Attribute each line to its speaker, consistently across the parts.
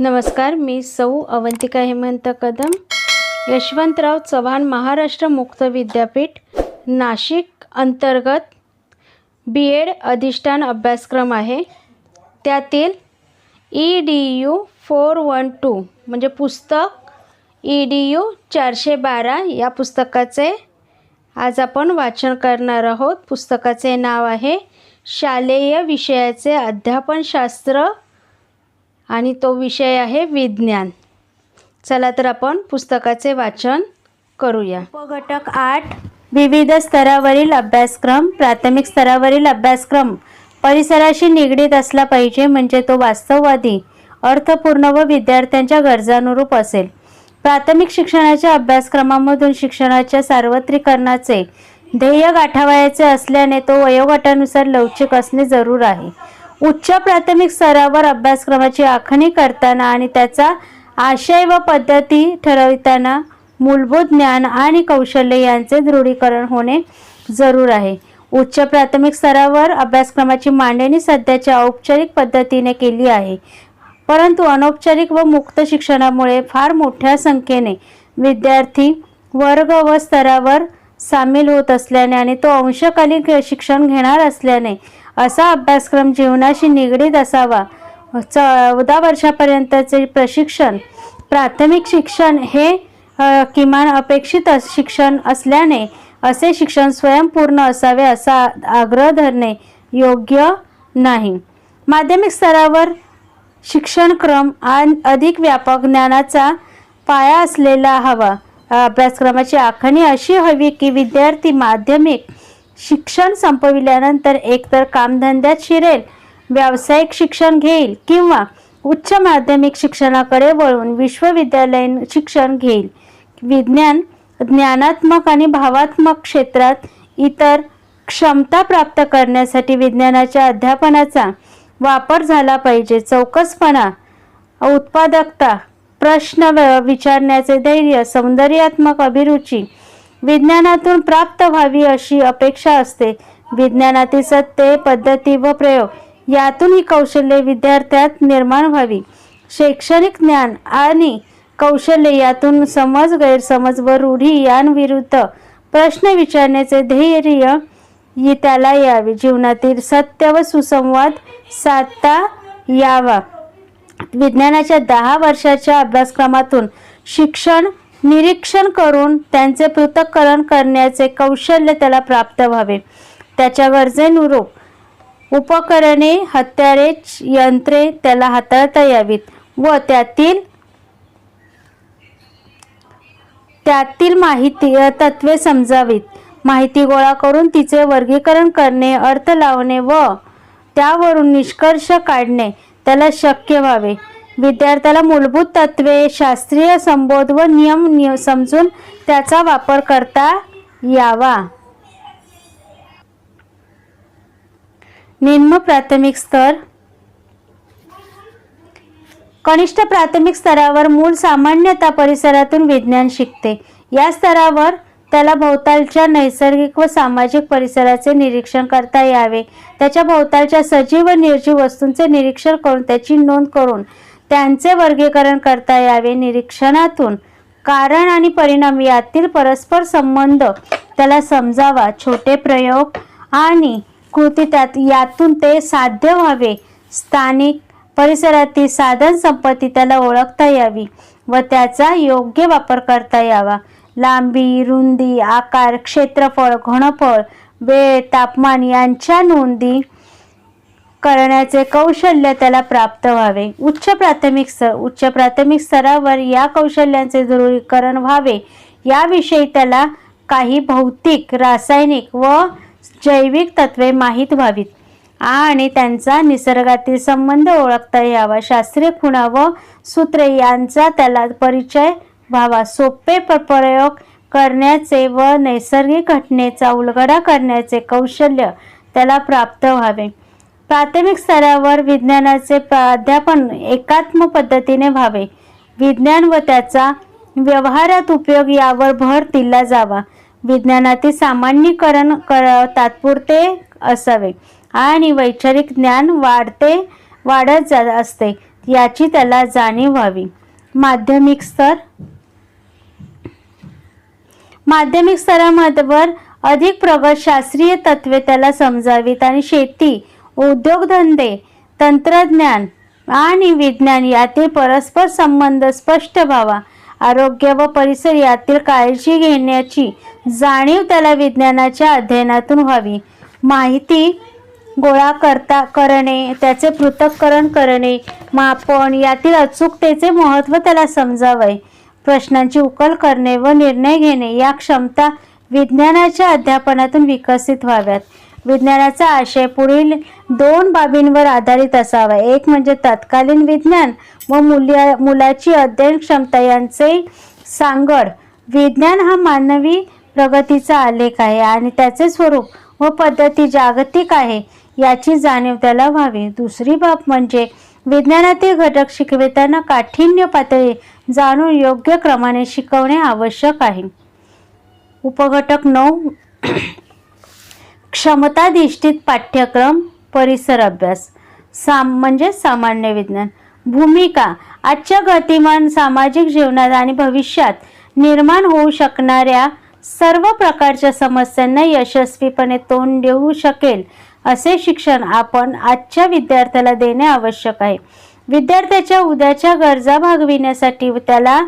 Speaker 1: नमस्कार मी सौ अवंतिका हेमंत कदम. यशवंतराव चव्हाण महाराष्ट्र मुक्त विद्यापीठ नाशिक अंतर्गत बी एड अधिष्ठान अभ्यासक्रम आहे. त्यातील E D U four one two म्हणजे पुस्तक ई डी यू चारशे बारा या पुस्तकाचे आज आपण वाचन करणार आहोत. पुस्तकाचे नाव आहे शालेय विषयाचे अध्यापनशास्त्र. आणि तो विषय आहे विज्ञान. चला तर आपण पुस्तकाचे वाचन करूया. उपघटक आठ विविध स्तरावरील अभ्यासक्रम प्राथमिक स्तरावरील अभ्यासक्रम. परिसराशी निगडीत असला पाहिजे म्हणजे तो वास्तववादी अर्थपूर्ण व विद्यार्थ्यांच्या गरजानुरूप असेल. प्राथमिक शिक्षणाच्या अभ्यासक्रमामधून शिक्षणाच्या सार्वत्रिकरणाचे ध्येय गाठावयाचे असल्याने तो वयोगटानुसार लवचिक असणे जरूर आहे. उच्च प्राथमिक स्तरावर अभ्यासक्रमाची आखणी करताना आणि त्याचा आशय व पद्धती ठरविताना मूलभूत ज्ञान आणि कौशल्य यांचे दृढीकरण होणे जरूर आहे. उच्च प्राथमिक स्तरावर अभ्यासक्रमाची मांडणी सध्याच्या औपचारिक पद्धतीने केली आहे. परंतु अनौपचारिक व मुक्त शिक्षणामुळे फार मोठ्या संख्येने विद्यार्थी वर्ग व स्तरावर सामील होत असल्याने आणि तो अंशकालीन शिक्षण घेणार असल्याने असा अभ्यासक्रम जीवनाशी निगडीत असावा. चौदा वर्षापर्यंतचे प्रशिक्षण प्राथमिक शिक्षण हे किमान अपेक्षित शिक्षण असल्याने असे शिक्षण स्वयंपूर्ण असावे असा आग्रह धरणे योग्य नाही. माध्यमिक स्तरावर शिक्षणक्रम आणि अधिक व्यापक ज्ञानाचा पाया असलेला हवा. अभ्यासक्रमाची आखणी अशी हवी की विद्यार्थी माध्यमिक शिक्षण संपविल्यानंतर एकतर कामधंद्यात शिरेल व्यावसायिक शिक्षण घेईल किंवा उच्च माध्यमिक शिक्षणाकडे वळून विश्वविद्यालयीन शिक्षण घेईल. विज्ञान ज्ञानात्मक आणि भावात्मक क्षेत्रात इतर क्षमता प्राप्त करण्यासाठी विज्ञानाच्या अध्यापनाचा वापर झाला पाहिजे. चौकसपणा उत्पादकता प्रश्न विचारण्याचे धैर्य सौंदर्यात्मक अभिरुची विज्ञानातून प्राप्त व्हावी अशी अपेक्षा असते. विज्ञानातील सत्य पद्धती व प्रयोग यातून ही कौशल्ये विद्यार्थ्यात निर्माण व्हावी. शैक्षणिक ज्ञान आणि कौशल्य यातून समज गैरसमज व रूढी यांविरुद्ध प्रश्न विचारण्याचे धैर्य त्याला यावे. जीवनातील सत्य व सुसंवाद साधता यावा. विज्ञानाच्या दहा वर्षाच्या अभ्यासक्रमातून शिक्षण निरीक्षण करून त्यांचे पृथक्करण करण्याचे कौशल्य त्याला प्राप्त व्हावे. त्याच्या गरजेनुरूप उपकरणे हत्यारे यंत्रे त्याला हाताळता यावीत व त्यातील त्यातील माहिती तत्वे समजावीत. माहिती गोळा करून तिचे वर्गीकरण करणे अर्थ लावणे व त्यावरून निष्कर्ष काढणे त्याला शक्य व्हावे. विद्यार्थ्याला मूलभूत तत्वे शास्त्रीय संबोध व नियम समजून त्याचा वापर करता यावा. निम्न प्राथमिक स्तर. कनिष्ठ प्राथमिक स्तरावर मूल सामान्यतः परिसरातून विज्ञान शिकते. या स्तरावर त्याला भोवतालच्या नैसर्गिक व सामाजिक परिसराचे निरीक्षण करता यावे. त्याच्या भोवतालच्या सजीव व निर्जीव वस्तूंचे निरीक्षण करून त्याची नोंद करून त्यांचे वर्गीकरण करता यावे निरीक्षणातून. कारण आणि परिणाम यातील परस्पर संबंध त्याला समजावा छोटे प्रयोग आणि कृती त्यात यातून ते साध्य व्हावे. स्थानिक परिसरातील साधन संपत्ती त्याला ओळखता यावी व त्याचा योग्य वापर करता यावा. लांबी रुंदी आकार क्षेत्रफळ घनफळ वेळ तापमान यांच्या नोंदी करण्याचे कौशल्य त्याला प्राप्त व्हावे. उच्च प्राथमिक स्तर उच्च प्राथमिक स्तरावर या कौशल्यांचे जरुरीकरण व्हावे. याविषयी त्याला काही भौतिक रासायनिक व जैविक तत्वे माहीत व्हावीत. आणि त्यांचा निसर्गातील संबंध ओळखता यावा. शास्त्रीय खुणा व सूत्रे यांचा त्याला परिचय व्हावा. सोपे प- प्रयोग करण्याचे व नैसर्गिक घटनेचा उलगडा करण्याचे कौशल्य त्याला प्राप्त व्हावे. प्राथमिक स्तरावर विज्ञानाचे प्राध्यापन एकात्म पद्धतीने व्हावे. विज्ञान व त्याचा व्यवहारात उपयोग यावर भर दिला जावा. विज्ञानातील सामान्यीकरण कर तात्पुरते असावे आणि वैचारिक ज्ञान वाढते वाढत जा असते याची त्याला जाणीव व्हावी. माध्यमिक स्तर माध्यमिक स्तरामध्ये अधिक प्रगत शास्त्रीय तत्वे त्याला समजावीत आणि शेती उद्योगधंदे तंत्रज्ञान आणि विज्ञान यातील परस्पर संबंध स्पष्ट व्हावा. आरोग्य व परिसर यातील काळजी घेण्याची जाणीव त्याला विज्ञानाच्या अध्ययनातून व्हावी. माहिती गोळा करता करणे त्याचे पृथक्करण करणे मापन यातील अचूकतेचे महत्त्व त्याला समजावे. प्रश्नांची उकल करणे व निर्णय घेणे या क्षमता विज्ञानाच्या अध्यापनातून विकसित व्हाव्यात. विज्ञानाचा आशय पुढील दोन बाबींवर आधारित असावा. एक म्हणजे तत्कालीन विज्ञान व मुल्या मुलाची अध्ययन क्षमता यांचे सांगड. विज्ञान हा मानवी प्रगतीचा आलेख आहे आणि त्याचे स्वरूप व पद्धती जागतिक आहे याची जाणीव त्याला व्हावी. दुसरी बाब म्हणजे विज्ञानातील घटक शिकविताना काठिण्य पातळी जाणून योग्य क्रमाने शिकवणे आवश्यक आहे. उपघटक नऊ क्षमताधिष्ठित पाठ्यक्रम परिसर अभ्यास साम म्हणजे सामान्य विज्ञान. भूमिका आजच्या गतिमान सामाजिक जीवनात आणि भविष्यात निर्माण होऊ शकणाऱ्या सर्व प्रकारच्या समस्यांना यशस्वीपणे तोंड देऊ शकेल असे शिक्षण आपण आजच्या विद्यार्थ्याला देणे आवश्यक आहे. विद्यार्थ्याच्या उद्याच्या गरजा भागविण्यासाठी त्याला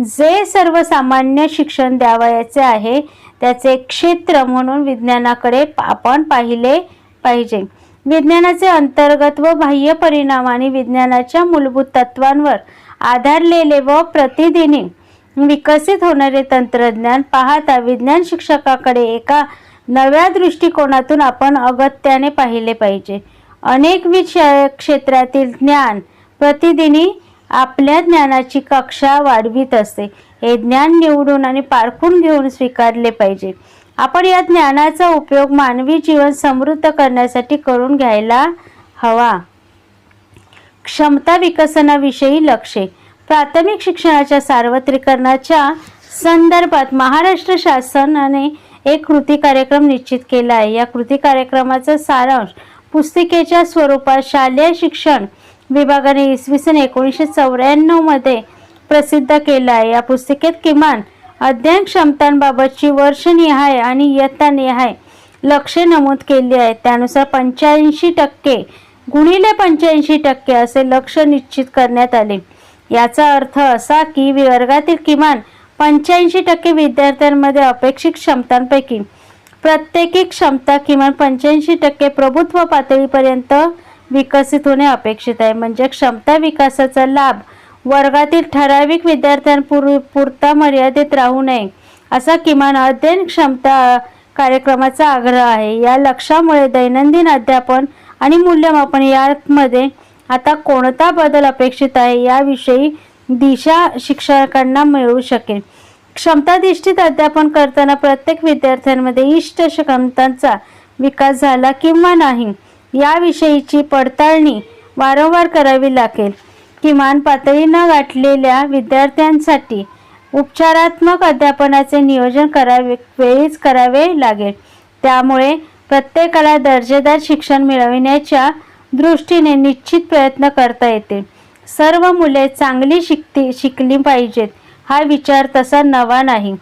Speaker 1: जे सर्वसामान्य शिक्षण द्यावयाचे आहे त्याचे क्षेत्र म्हणून विज्ञानाकडे आपण पाहिले पाहिजे. विज्ञानाचे अंतर्गत व बाह्य परिणाम आणि विज्ञानाच्या मूलभूत तत्वांवर आधारलेले व प्रतिदिनी विकसित होणारे तंत्रज्ञान पाहता विज्ञान शिक्षकाकडे एका नव्या दृष्टिकोनातून आपण अगत्याने पाहिले पाहिजे. अनेक विषय क्षेत्रातील ज्ञान प्रतिदिनी आपल्या ज्ञानाची कक्षा वाढवीत असते. हे ज्ञान निवडून आणि पारखून घेऊन स्वीकारले पाहिजे. आपण या ज्ञानाचा उपयोग मानवी जीवन समृद्ध करण्यासाठी करून घ्यायला हवा. क्षमता विकसनाविषयी लक्षे. प्राथमिक शिक्षणाच्या सार्वत्रिकरणाच्या संदर्भात महाराष्ट्र शासनाने एक कृती कार्यक्रम निश्चित केला आहे. या कृती कार्यक्रमाचा सारांश पुस्तिकेच्या स्वरूपात शालेय शिक्षण विभागाने इसवी सन एकोणीसशे चौऱ्याण्णवमध्ये प्रसिद्ध केला आहे. या पुस्तिकेत किमान अध्ययन क्षमतांबाबतची वर्षनिहाय आणि इयत्तानिहाय लक्ष्य नमूद केली आहेत. त्यानुसार पंच्याऐंशी टक्के गुणिले पंच्याऐंशी टक्के असे लक्ष निश्चित करण्यात आले. याचा अर्थ असा की वर्गातील किमान पंच्याऐंशी टक्के विद्यार्थ्यांमध्ये अपेक्षित क्षमतांपैकी प्रत्येकी क्षमता किमान पंच्याऐंशी टक्के प्रभुत्व पातळीपर्यंत विकसित होणे अपेक्षित आहे. म्हणजे क्षमता विकासाचा लाभ वर्गातील ठराविक विद्यार्थ्यांपूर्वी पुरता मर्यादित राहू नये असा किमान अध्ययन क्षमता कार्यक्रमाचा आग्रह आहे. या लक्ष्यामुळे दैनंदिन अध्यापन आणि मूल्यमापन यामध्ये आता कोणता बदल अपेक्षित आहे याविषयी दिशा शिक्षकांना मिळू शकेल. क्षमताधिष्ठित अध्यापन करताना प्रत्येक विद्यार्थ्यांमध्ये इष्ट क्षमतांचा विकास झाला किंवा नाही याविषयीची पडताळणी वारंवार करावी लागेल. किमान पातळी न गाठलेल्या विद्यार्थ्यांसाठी उपचारात्मक अध्यापनाचे नियोजन करावे वेळीच करावे लागेल. त्यामुळे प्रत्येकाला दर्जेदार शिक्षण मिळविण्याच्या दृष्टीने निश्चित प्रयत्न करता येते. सर्व मुले चांगली शिकती शिकली पाहिजेत हा विचार तसा नवा नाही.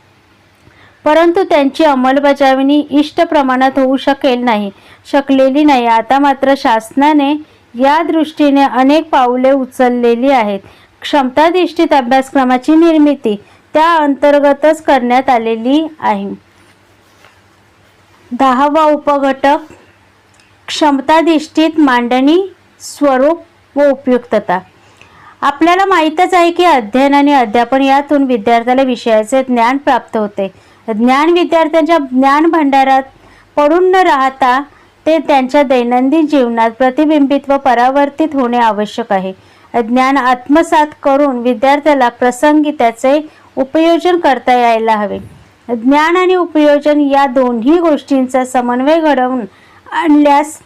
Speaker 1: परंतु त्यांची अंमलबजावणी इष्ट प्रमाणात होऊ शकेल नाही शकलेली नाही. आता मात्र शासनाने या दृष्टीने अनेक पावले उचललेली आहेत. क्षमताधिष्ठित अभ्यासक्रमाची निर्मिती त्या अंतर्गतच करण्यात आलेली आहे. दहावा उपघटक क्षमताधिष्ठित मांडणी स्वरूप व उपयुक्तता. आपल्याला माहीतच आहे की अध्ययन आणि अध्यापन यातून विद्यार्थ्याला विषयाचे ज्ञान प्राप्त होते. ज्ञान विद्यार्थ्यांच्या ज्ञान भांडारात पडून न राहता ते त्यांच्या दैनंदिन जीवनात प्रतिबिंबित व परावर्तित होणे आवश्यक आहे. ज्ञान आत्मसात करून विद्यार्थ्याला प्रसंगी त्याचे उपयोजन करता यायला हवे. ज्ञान आणि उपयोजन या दोन्ही गोष्टींचा समन्वय घडवून आणल्यास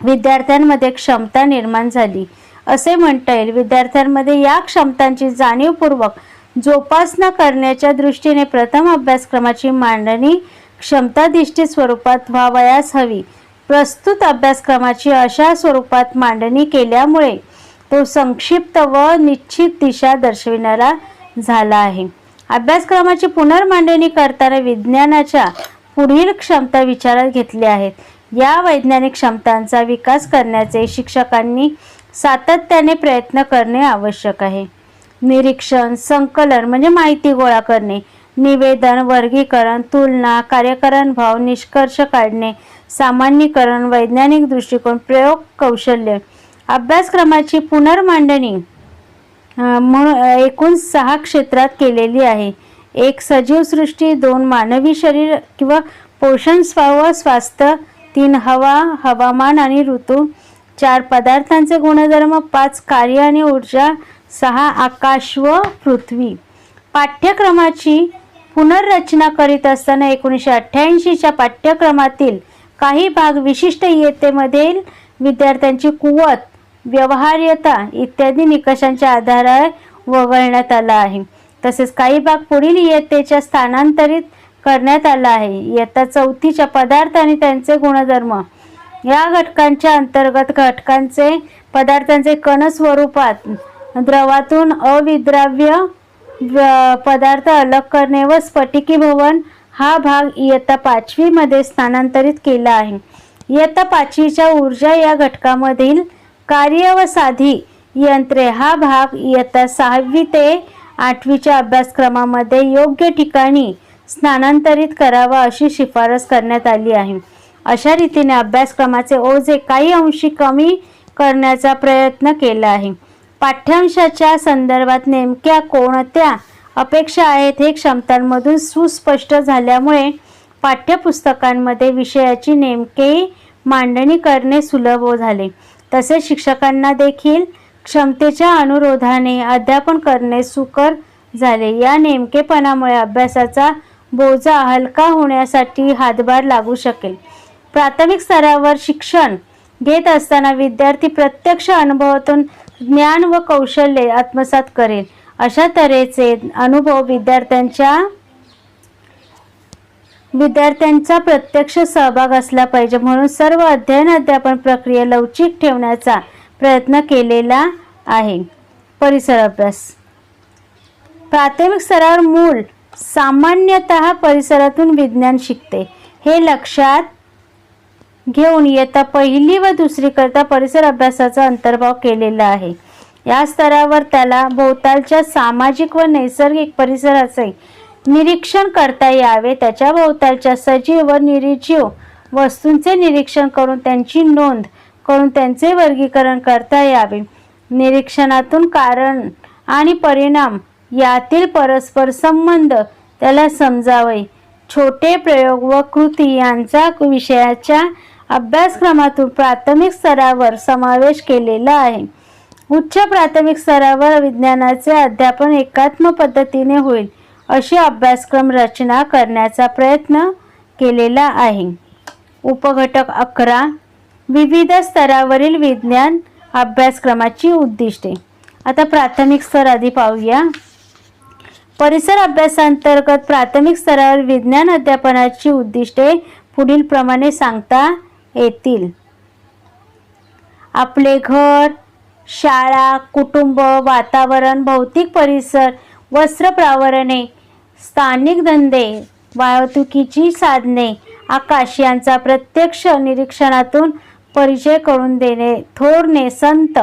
Speaker 1: विद्यार्थ्यांमध्ये क्षमता निर्माण झाली. असे म्हणता येईल विद्यार्थ्यांमध्ये या क्षमतांची जाणीवपूर्वक जोपासना करण्याच्या दृष्टीने प्रथम अभ्यासक्रमाची मांडणी क्षमताधिष्ठित स्वरूपात व्हावयास हवी. प्रस्तुत अभ्यासक्रमाची अशा स्वरूपात मांडणी केल्यामुळे तो संक्षिप्त व निश्चित दिशा दर्शविणारा झाला आहे. अभ्यासक्रमाची पुनर्मांडणी करताना विज्ञानाच्या पुढील क्षमता विचारात घेतल्या आहेत. या वैज्ञानिक क्षमतांचा विकास करण्याचे शिक्षकांनी सातत्याने प्रयत्न करणे आवश्यक आहे. निरीक्षण संकलन म्हणजे माहिती गोळा करणे निवेदन वर्गीकरण तुलना कार्यकरण भाव निष्कर्ष काढणे सामान्यीकरण वैज्ञानिक दृष्टिकोन प्रयोग कौशल्य. अभ्यासक्रमाची पुनर्मांडणी म्हणून एकूण सहा क्षेत्रात केलेली आहे. एक सजीव सृष्टी दोन मानवी शरीर किंवा पोषण व स्वास्थ्य तीन हवा हवामान आणि ऋतू चार पदार्थांचे गुणधर्म पाच कार्य आणि ऊर्जा सहा आकाश व पृथ्वी. पाठ्यक्रमाची पुनर्रचना करीत असताना एकोणीसशे अठ्ठ्याऐंशीच्या पाठ्यक्रमातील काही भाग विशिष्ट इयत्तेमधील विद्यार्थ्यांची कुवत व्यवहार्यता इत्यादी निकषांच्या आधारावर वगळण्यात आला आहे. तसेच काही भाग पुढील इयत्तेच्या स्थानांतरित करण्यात आला आहे. इयत्ता चौथीच्या पदार्थ आणि त्यांचे गुणधर्म. या घटकांच्या अंतर्गत घटकांचे पदार्थांचे कण स्वरूपात द्रवातून अविद्राव्य पदार्थ अलग करणे व स्फटिकी भवन हा भाग इयत्ता पाचवीमध्ये स्थानांतरित केला आहे. इयत्ता पाचवीच्या ऊर्जा या घटकामधील कार्य व साधी यंत्रे हा भाग इयत्ता सहावी ते आठवीच्या अभ्यासक्रमामध्ये योग्य ठिकाणी स्थानांतरित करावा अशी शिफारस करण्यात आली आहे. अशा रीतीने अभ्यासक्रमाचे ओझे काही अंशी कमी करण्याचा प्रयत्न केला आहे. पाठ्यांशाच्या संदर्भात नेमक्या कोणत्या अपेक्षा आहेत हे क्षमतांमधून सुस्पष्ट झाल्यामुळे पाठ्यपुस्तकांमध्ये विषयाची नेमके मांडणी करणे सुलभ झाले. तसेच शिक्षकांना देखील क्षमतेच्या अनुरोधाने अध्यापन करणे सुकर झाले. या नेमकेपणामुळे अभ्यासाचा बोजा हलका होण्यासाठी हातभार लागू शकेल. प्राथमिक स्तरावर शिक्षण घेत असताना विद्यार्थी प्रत्यक्ष अनुभवातून ज्ञान व कौशल्ये आत्मसात करेल. अशा तऱ्हेचे अनुभव विद्यार्थ्यांच्या विद्यार्थ्यांचा प्रत्यक्ष सहभाग असला पाहिजे. म्हणून सर्व अध्ययन अध्यापन प्रक्रिया लवचिक ठेवण्याचा प्रयत्न केलेला आहे. परिसर अभ्यास. प्राथमिक स्तरावर मूल सामान्यतः परिसरातून विज्ञान शिकते. हे लक्षात घेऊन इयत्ता पहिली व दुसरीकरता परिसर अभ्यासाचा अंतर्भाव केलेला आहे. या स्तरावर त्याला भोवतालच्या सामाजिक व नैसर्गिक परिसराचे निरीक्षण करता यावे. त्याच्या भोवतालच्या सजीव व निरीजीव वस्तूंचे निरीक्षण करून त्यांची नोंद करून त्यांचे वर्गीकरण करता यावे. निरीक्षणातून कारण आणि परिणाम यातील परस्पर संबंध त्याला समजावे. छोटे प्रयोग व कृती यांचा विषयाच्या अभ्यासक्रमातून प्राथमिक स्तरावर समावेश केलेला आहे. उच्च प्राथमिक स्तरावर विज्ञानाचे अध्यापन एकात्म पद्धतीने होईल अशी अभ्यासक्रम रचना करण्याचा प्रयत्न केलेला आहे. उपघटक अकरा विविध स्तरावरील विज्ञान अभ्यासक्रमाची उद्दिष्टे. आता प्राथमिक स्तर आधी पाहूया. परिसर अभ्यासांतर्गत प्राथमिक स्तरावर विज्ञान अध्यापनाची उद्दिष्टे पुढील प्रमाणे सांगता येतील. आपले घर शाळा कुटुंब वातावरण भौतिक परिसर वस्त्र प्रावरणे स्थानिक धंदे वाहतुकीची साधने आकाश यांचा प्रत्यक्ष निरीक्षणातून परिचय करून देणे थोरणे संत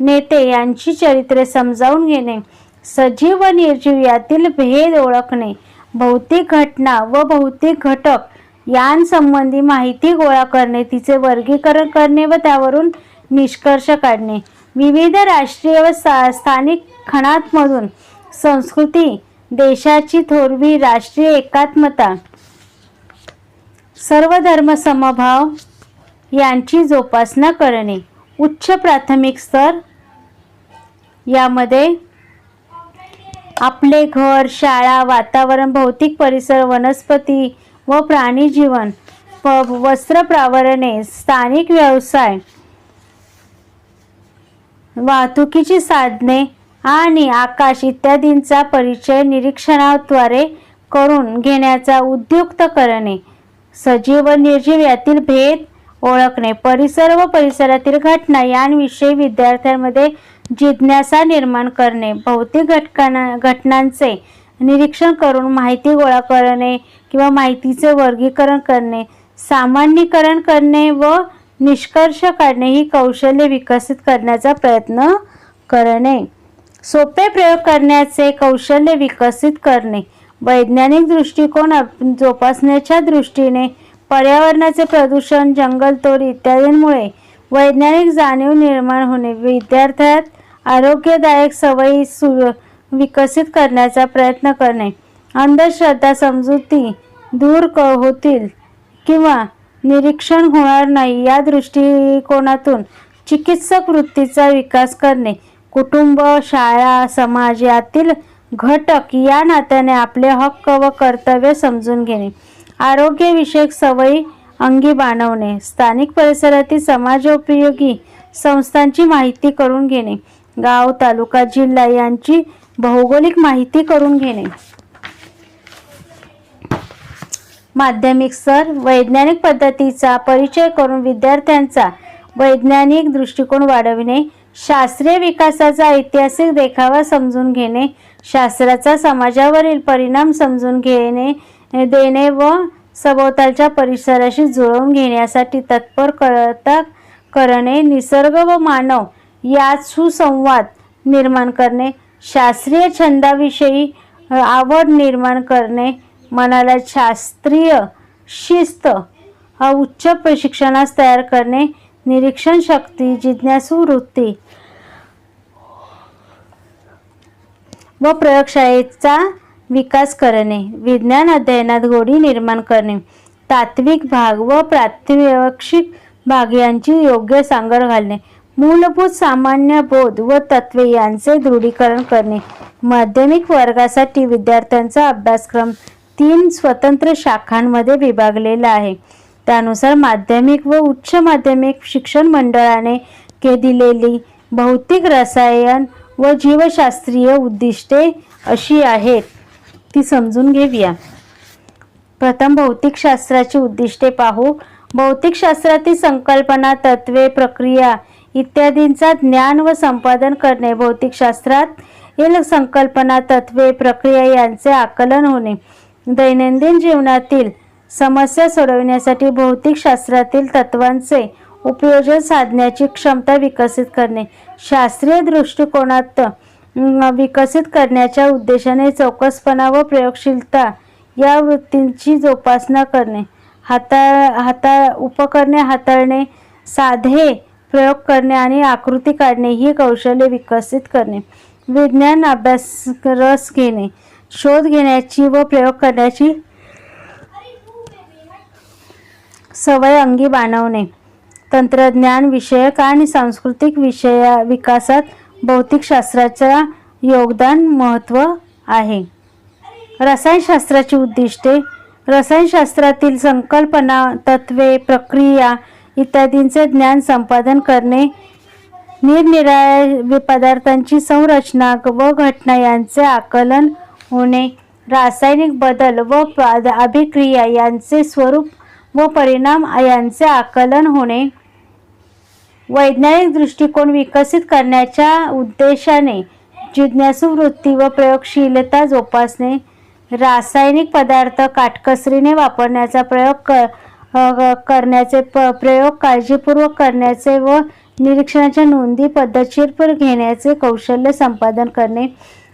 Speaker 1: नेते यांची चरित्रे समजावून घेणे सजीव व निर्जीव यातील भेद ओळखणे भौतिक घटना व भौतिक घटक यांसंबंधी माहिती गोळा करणे तिचे वर्गीकरण करणे व त्यावरून निष्कर्ष काढणे. विविध राष्ट्रीय व सा स्थानिक खणातमधून संस्कृती देशाची थोरवी राष्ट्रीय एकात्मता सर्व धर्म समभाव यांची जोपासना करणे. उच्च प्राथमिक स्तर यामध्ये आपले घर शाळा वातावरण भौतिक परिसर वनस्पती व प्राणी जीवन प वस्त्र प्रावरणे स्थानिक व्यवसाय वाहतुकीची साधने आणि आकाश इत्यादींचा परिचय निरीक्षणाद्वारे करून घेण्याचा उद्युक्त करणे सजीव व निर्जीव यातील भेद ओळखणे परिसर व परिसरातील घटना यांविषयी विद्यार्थ्यांमध्ये जिज्ञासा निर्माण करणे भौतिक घटकांना घटनांचे निरीक्षण करून माहिती गोळा करणे किंवा माहितीचे वर्गीकरण करणे सामान्यीकरण करणे व निष्कर्ष काढणे ही कौशल्य विकसित करण्याचा प्रयत्न करणे. सोपे प्रयोग करण्याचे कौशल्य विकसित करणे. वैज्ञानिक दृष्टिकोन जोपासण्याच्या दृष्टीने पर्यावरणाचे प्रदूषण जंगलतोड इत्यादींमुळे वैज्ञानिक जाणीव निर्माण होणे. विद्यार्थ्यात आरोग्यदायक सवयी सु विकसित करण्याचा प्रयत्न करणे. अंधश्रद्धा समजुती दूर क होतील किंवा निरीक्षण होणार नाही या दृष्टिकोनातून चिकित्सक वृत्तीचा विकास करणे. कुटुंब शाळा समाज यातील घटक या नात्याने आपले हक्क व कर्तव्य समजून घेणे. आरोग्यविषयक सवयी अंगी बाणवणे. स्थानिक परिसरातील समाजोपयोगी संस्थांची माहिती करून घेणे. गाव तालुका जिल्हा यांची भौगोलिक माहिती करून घेणे. माध्यमिक सर वैज्ञानिक पद्धतीचा परिचय करून विद्यार्थ्यांचा वैज्ञानिक दृष्टिकोन वाढविणे शास्त्रीय विकासाचा ऐतिहासिक देखावा समजून घेणे शास्त्राचा समाजावरील परिणाम समजून घेणे देणे व सभोवतालच्या परिसराशी जुळवून घेण्यासाठी तत्पर करता करणे निसर्ग व मानव यात सुसंवाद निर्माण करणे शास्त्रीय छंदाविषयी आवड निर्माण करणे मनाला शास्त्रीय शिस्त हा उच्च प्रशिक्षणास तयार करणे निरीक्षण शक्ती जिज्ञासू वृत्ती व प्रयोगशाळेचा विकास करणे विज्ञान अध्ययनात गोडी निर्माण करणे. तात्विक भाग व प्रात्यक्षिक भाग यांची योग्य सांगड घालणे. मूलभूत सामान्य बोध व तत्वे यांचे दृढीकरण करणे. माध्यमिक वर्गासाठी विद्यार्थ्यांचा अभ्यासक्रम तीन स्वतंत्र शाखांमध्ये विभागलेला आहे. त्यानुसार माध्यमिक व उच्च माध्यमिक शिक्षण मंडळाने के दिलेली भौतिक रसायन व जीवशास्त्रीय उद्दिष्टे अशी आहेत. ती समजून घेऊया. प्रथम भौतिकशास्त्राची उद्दिष्टे पाहू. भौतिकशास्त्रातील संकल्पना तत्वे प्रक्रिया इत्यादींचा ज्ञान व संपादन करणे भौतिकशास्त्रात येल संकल्पना तत्वे प्रक्रिया यांचे आकलन होणे. दैनंदिन जीवनातील समस्या सोडविण्यासाठी भौतिकशास्त्रातील तत्वांचे उपयोजन साधण्याची क्षमता विकसित करणे. शास्त्रीय दृष्टिकोनात विकसित करण्याच्या उद्देशाने चौकसपणा व प्रयोगशीलता या वृत्तींची जोपासना करणे. हाताळ हाता उपकरणे हाताळणे साधे प्रयोग करणे आणि आकृती काढणे ही कौशल्य विकसित करणे. विज्ञान अभ्यास रस घेणे शोध घेण्याची व प्रयोग करण्याची सवय अंगी बाणवणे तंत्रज्ञान विषयक आणि सांस्कृतिक विषया विकासात भौतिकशास्त्राचा योगदान महत्त्व आहे. रसायनशास्त्राची उद्दिष्टे रसायनशास्त्रातील संकल्पना तत्वे प्रक्रिया इत्यादींचे ज्ञान संपादन करणे निरनिराळ्या पदार्थांची संरचना व घटना यांचे आकलन होणे रासायनिक बदल व अभिक्रिया यांचे स्वरूप व परिणाम यांचे आकलन होणे वैज्ञानिक दृष्टिकोन विकसित करण्याच्या उद्देशाने जिज्ञासू वृत्ती व प्रयोगशीलता जोपासणे रासायनिक पदार्थ काटकसरीने वापरण्याचा प्रयोग क करण्याचे प प्रयोग काळजीपूर्वक करण्याचे व निरीक्षणाच्या नोंदी पद्धतशीरपूर घेण्याचे कौशल्य संपादन करणे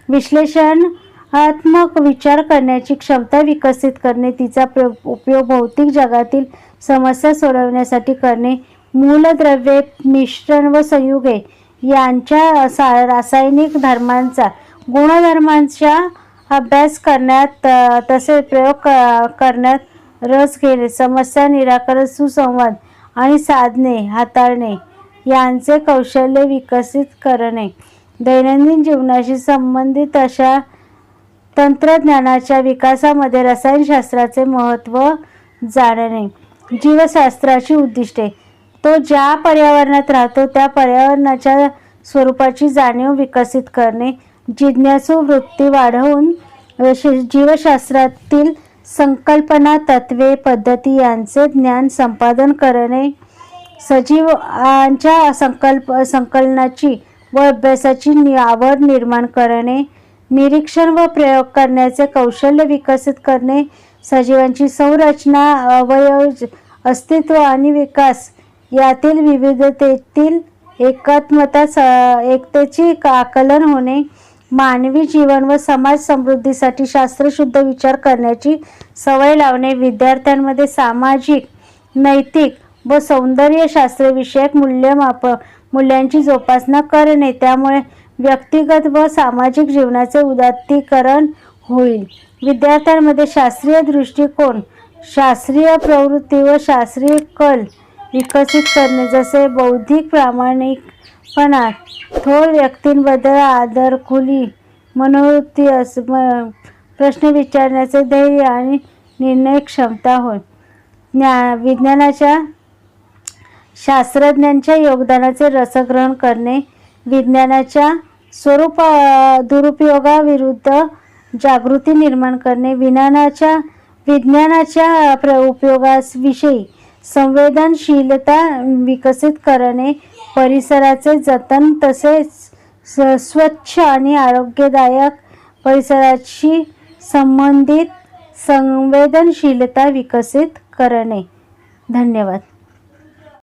Speaker 1: विश्लेषणात्मक विचार करण्याची क्षमता विकसित करणे तिचा प्र उपयोग भौतिक जगातील समस्या सोडवण्यासाठी करणे मूलद्रव्ये मिश्रण व संयुगे यांच्या सा रासायनिक धर्मांचा गुणधर्मांचा अभ्यास करण्यात तसे प्रयोग क- करण्यात रस घेणे समस्या निराकरण सुसंवाद आणि साधने हाताळणे यांचे कौशल्य विकसित करणे. दैनंदिन जीवनाशी संबंधित अशा तंत्रज्ञानाच्या विकासामध्ये रसायनशास्त्राचे महत्त्व जाणणे जीवशास्त्राची उद्दिष्टे. तो ज्या पर्यावरणात राहतो त्या पर्यावरणाच्या स्वरूपाची जाणीव विकसित करणे. जिज्ञासू वृत्ती वाढवून जीवशास्त्रातील संकल्पना तत्वे पद्धती यांचे ज्ञान संपादन करणे सजीवांच्या संकल्प संकलनाची व अभ्यासाची नि आवड निर्माण करणे निरीक्षण व प्रयोग करण्याचे कौशल्य विकसित करणे सजीवांची संरचना अवयव अस्तित्व आणि विकास यातील विविधतेतील एकात्मता स एकतेची आकलन होणे मानवी जीवन व समाज समृद्धीसाठी शास्त्रशुद्ध विचार करण्याची सवय लावणे विद्यार्थ्यांमध्ये सामाजिक नैतिक व सौंदर्यशास्त्रविषयक मूल्यमाप मूल्यांची जोपासना करणे त्यामुळे व्यक्तिगत व सामाजिक जीवनाचे उदात्तीकरण होईल. विद्यार्थ्यांमध्ये शास्त्रीय दृष्टिकोन शास्त्रीय प्रवृत्ती व शास्त्रीय कल विकसित करणे जसे बौद्धिक प्रामाणिक प्रामाणिकपणा थोर व्यक्तींबद्दल आदर खुली मनोवृत्ती अस प्रश्न विचारण्याचे धैर्य आणि निर्णय क्षमता होय. ज्ञा विज्ञानाच्या शास्त्रज्ञांच्या योगदानाचे रसग्रहण करणे विज्ञानाच्या स्वरूप दुरुपयोगाविरुद्ध जागृती निर्माण करणे विज्ञानाच्या विज्ञानाच्या प्र उपयोगाविषयी संवेदनशीलता विकसित करणे परिसराचे जतन तसेच स्वच्छ आणि आरोग्यदायक परिसराशी संबंधित संवेदनशीलता विकसित करणे. धन्यवाद.